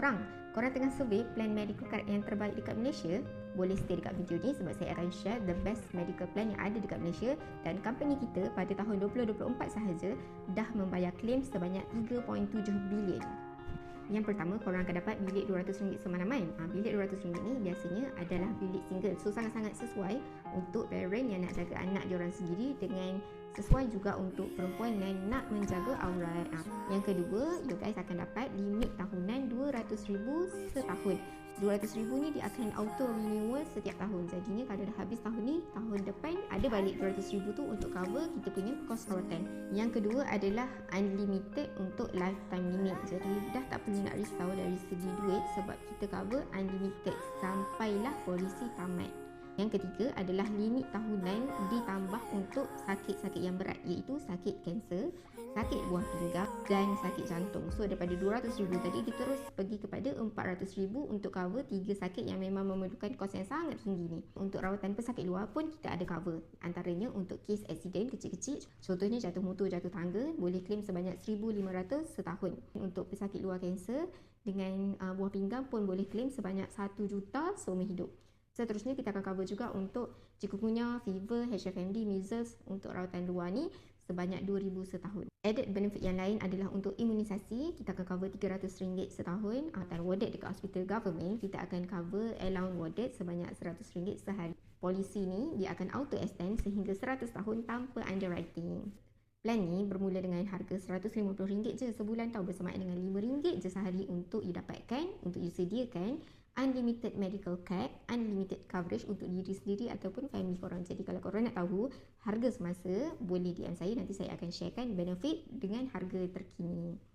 korang, korang tengah survey plan medical card yang terbaik dekat Malaysia, boleh stay dekat video ni sebab saya akan share the best medical plan yang ada dekat Malaysia dan company kita pada tahun 2024 sahaja dah membayar claim sebanyak 3.7 bilion. Yang pertama, korang akan dapat bilik RM200 semalaman. Ha, bilik RM200 ni biasanya adalah bilik single. So, sangat-sangat sesuai untuk parent yang nak jaga anak diorang sendiri dengan sesuai juga untuk perempuan yang nak menjaga aurat. Ha, yang kedua, you guys akan dapat limit tahunan RM200,000 setahun. RM200,000 ni dia akan auto renewal setiap tahun. Jadinya kalau dah habis tahun ni, tahun depan ada balik RM200,000 tu untuk cover kita punya kos rawatan. Yang kedua adalah unlimited untuk lifetime limit. Jadi dah tak perlu nak risau dari segi duit sebab kita cover unlimited sampailah polisi tamat. Yang ketiga adalah limit tahunan untuk sakit-sakit yang berat iaitu sakit kanser, sakit buah pinggang dan sakit jantung. So daripada RM200,000 tadi dia terus pergi kepada RM400,000 untuk cover tiga sakit yang memang memerlukan kos yang sangat tinggi ni. Untuk rawatan pesakit luar pun kita ada cover. Antaranya untuk kes accident kecil-kecil, contohnya jatuh motor, jatuh tangga, boleh claim sebanyak RM1,500 setahun. Untuk pesakit luar kanser dengan uh, buah pinggang pun boleh claim sebanyak RM1 juta seumur hidup. Seterusnya kita akan cover juga untuk chikungunya, fever, HFMD, measles untuk rawatan luar ni sebanyak RM2,000 setahun. Added benefit yang lain adalah untuk imunisasi, kita akan cover RM300 setahun. Dan warded dekat hospital government, kita akan cover allowance warded sebanyak RM100 sehari. Polisi ni dia akan auto extend sehingga 100 tahun tanpa underwriting. Plan ni bermula dengan harga RM150 je sebulan tau bersamaan dengan RM5 je sehari untuk you dapatkan, untuk you sediakan unlimited medical care, unlimited coverage untuk diri sendiri ataupun family korang. Jadi kalau korang nak tahu harga semasa, boleh DM saya nanti saya akan sharekan benefit dengan harga terkini.